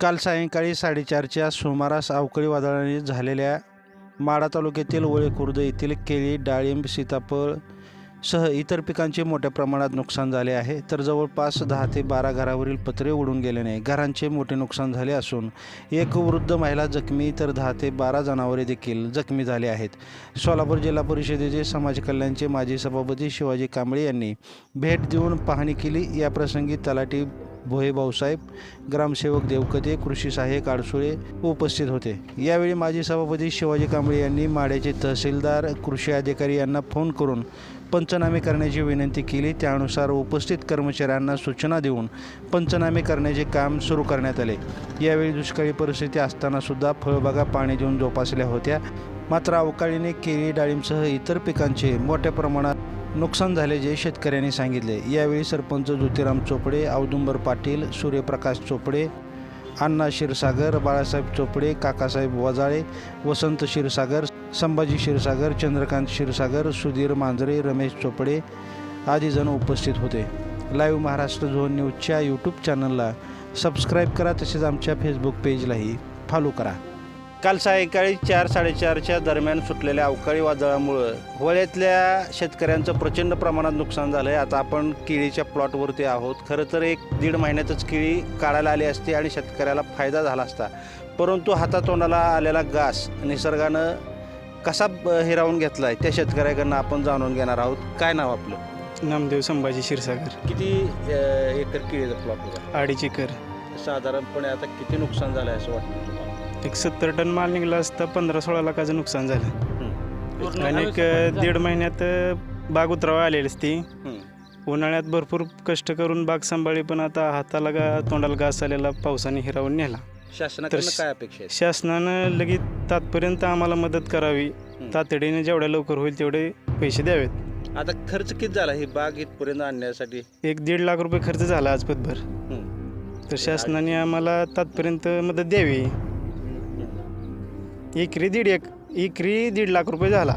काल सायंकाळी साडेचारच्या सुमारास अवकाळी वादळाने झालेल्या माडा तालुक्यातील वळे खुर्द येथील केळी डाळिंब सीताफळ सह इतर पिकांचे मोठ्या प्रमाणात नुकसान झाले आहे. तर जवळपास दहा ते बारा घरावरील पत्रे उडून गेल्याने घरांचे मोठे नुकसान झाले असून एक वृद्ध महिला जखमी तर दहा ते बारा जनावरे देखील जखमी झाले आहेत. सोलापूर जिल्हा परिषदेचे समाज कल्याणचे माजी सभापती शिवाजी कांबळे यांनी भेट देऊन पाहणी केली. याप्रसंगी तलाठी भोये भाऊसाहेब ग्रामसेवक देवकते कृषी सहाय्यक आडसुळे उपस्थित होते. यावेळी माजी सभापती शिवाजी कांबळे यांनी माड्याचे तहसीलदार कृषी अधिकारी यांना फोन करून पंचनामे करण्याची विनंती केली. त्यानुसार उपस्थित कर्मचाऱ्यांना सूचना देऊन पंचनामे करण्याचे काम सुरू करण्यात आले. यावेळी दुष्काळी परिस्थिती असताना सुद्धा फळबागा पाणी देऊन जोपासल्या होत्या. मात्र अवकाळीने केळी डाळिंबसह इतर पिकांचे मोठ्या प्रमाणात नुकसान झाल्याचे शेतकऱ्यांनी सांगितले. यावेळी सरपंच ज्योतिराम चोपडे औदुंबर पाटील सूर्यप्रकाश चोपडे अण्णा क्षीरसागर बाळासाहेब चोपडे काकासाहेब वजाळे वसंत क्षीरसागर संभाजी क्षीरसागर चंद्रकांत क्षीरसागर सुधीर मांजरे रमेश चोपडे आदीजण उपस्थित होते. लाईव्ह महाराष्ट्र झोन न्यूजच्या यूट्यूब चॅनलला सबस्क्राईब करा तसेच आमच्या फेसबुक पेजलाही फॉलो करा. काल सायंकाळी चार साडेचारच्या दरम्यान सुटलेल्या अवकाळी वादळामुळं होळ्यातल्या शेतकऱ्यांचं प्रचंड प्रमाणात नुकसान झालं आहे आता आपण केळीच्या प्लॉटवरती आहोत. खरं तर एक दीड महिन्यातच केळी काढायला आली असती आणि शेतकऱ्याला फायदा झाला असता. परंतु हातातोंडाला आलेला घास निसर्गानं कसा हिरावून घेतला आहे त्या शेतकऱ्याकडनं आपण जाणून घेणार आहोत. काय नाव आपलं? नामदेव संभाजी क्षीरसागर. किती एकर केळीचा प्लॉट होता? अडीच एकर. साधारणपणे आता किती नुकसान झालं आहे असं वाटतं? एक सत्तर टन माल निघला असता पंधरा सोळा लाखाचं नुकसान झालं. आणि एक दीड महिन्यात बाग उतरावा आलेली असती. उन्हाळ्यात भरपूर कष्ट करून बाग सांभाळली पण आता हाताला गा तोंडाला घास आलेला पावसाने हिरावून नेला. शासनाकडनं काय अपेक्षा आहे शासनानं लगेच तात्पर्यंत आम्हाला मदत करावी. तातडीने जेवढ्या लवकर होईल तेवढे पैसे द्यावेत. आता खर्च किती झाला ही बाग इथपर्यंत आणण्यासाठी? एक दीड लाख रुपये खर्च झाला आज पतभर. तर शासनाने आम्हाला तात्पर्यंत मदत द्यावी. एकरी दीड एक एकरी दीड लाख रुपये झाला.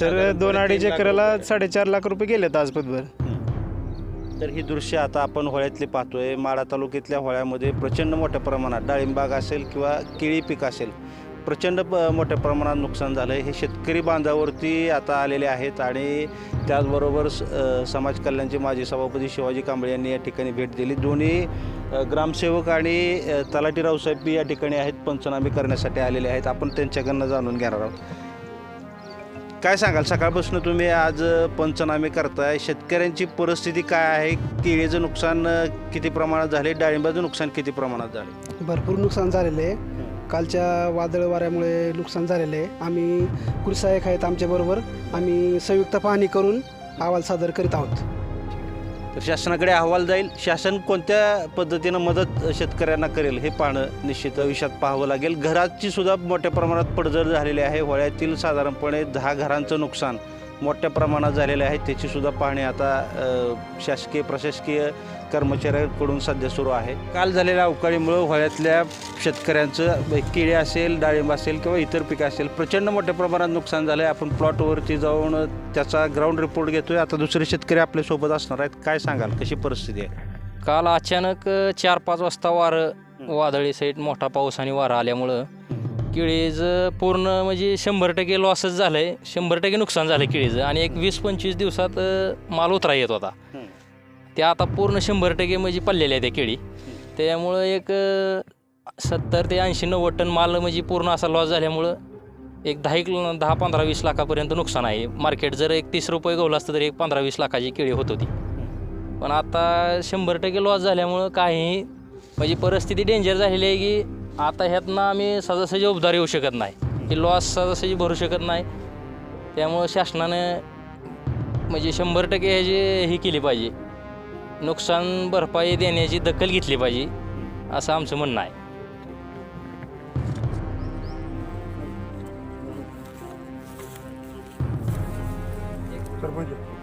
तर दोन अडीच एकराला साडेचार लाख रुपये गेलेत आज पतभर. तर ही दृश्य आता आपण होळ्यातली पाहतोय. माडा तालुक्यातल्या होळ्यामध्ये प्रचंड मोठ्या प्रमाणात डाळिंबाग असेल किंवा केळी पीक असेल प्रचंड प- मोठ्या प्रमाणात नुकसान झालं आहे हे शेतकरी बांधावरती आता आलेले आहेत आणि त्याचबरोबर स- समाज कल्याणचे माजी सभापती शिवाजी कांबळे यांनी या ठिकाणी भेट दिली. दोन्ही ग्रामसेवक आणि तलाटीराव तलाठी रावसाहेब बी या ठिकाणी आहेत पंचनामे करण्यासाठी आलेले आहेत. आपण त्यांच्याकडनं जाणून घेणार आहोत. काय सांगाल? सकाळपासून तुम्ही आज पंचनामे करताय. शेतकऱ्यांची परिस्थिती काय आहे? केळीचं नुकसान किती प्रमाणात झाले डाळिंबाचं नुकसान किती प्रमाणात झाले भरपूर नुकसान झालेलं आहे. कालच्या वादळ वाऱ्यामुळे नुकसान झालेलं आहे. आम्ही कृषी आहेत आमच्याबरोबर आम्ही संयुक्त पाहणी करून अहवाल सादर करीत आहोत. तर शासनाकडे अहवाल जाईल. शासन कोणत्या पद्धतीनं मदत शेतकऱ्यांना करेल हे पाहणं निश्चित भविष्यात पाहावं लागेल. घराची सुद्धा मोठ्या प्रमाणात पडझड झालेली आहे. होळ्यातील साधारणपणे दहा घरांचं नुकसान मोठ्या प्रमाणात झालेलं आहे. त्याची सुद्धा पाहणी आता शासकीय प्रशासकीय कर्मचाऱ्यांकडून सध्या सुरू आहे. काल झालेल्या अवकाळीमुळं होळ्यातल्या शेतकऱ्यांचं केळी असेल डाळिंब असेल किंवा इतर पिकं असेल प्रचंड मोठ्या प्रमाणात नुकसान झालं आहे आपण प्लॉटवरती जाऊन त्याचा ग्राउंड रिपोर्ट घेतोय. आता दुसरे शेतकरी आपल्यासोबत असणार आहेत. काय सांगाल? कशी परिस्थिती आहे? काल अचानक चार पाच वाजता वारं वादळी साईड मोठा पाऊस आणि वारा आल्यामुळं केळीचं पूर्ण म्हणजे शंभर टक्के लॉसच झालं आहे शंभर टक्के नुकसान झालं केळीचं. आणि एक वीस पंचवीस दिवसात माल उतरा येत होता. ते आता पूर्ण शंभर टक्के म्हणजे पडलेले आहे त्या केळी. त्यामुळं एक सत्तर ते ऐंशी नव्वद टन माल म्हणजे पूर्ण असा लॉस झाल्यामुळं एक दहा एक दहा पंधरा वीस लाखापर्यंत नुकसान आहे. मार्केट जर एक तीस रुपये गवलं असतं तर एक पंधरा वीस लाखाची केळी होत होती. पण आता शंभर टक्के लॉस झाल्यामुळं काही म्हणजे परिस्थिती डेंजर झालेली आहे की आता ह्यातनं आम्ही सदस्याची उबदारी येऊ शकत नाही. ही लॉस सदस्याची भरू शकत नाही. त्यामुळं शासनाने म्हणजे शंभर टक्के ह्याची ही केली पाहिजे. नुकसान भरपाई देण्याची दखल घेतली पाहिजे असं आमचं म्हणणं आहे. सरपंच.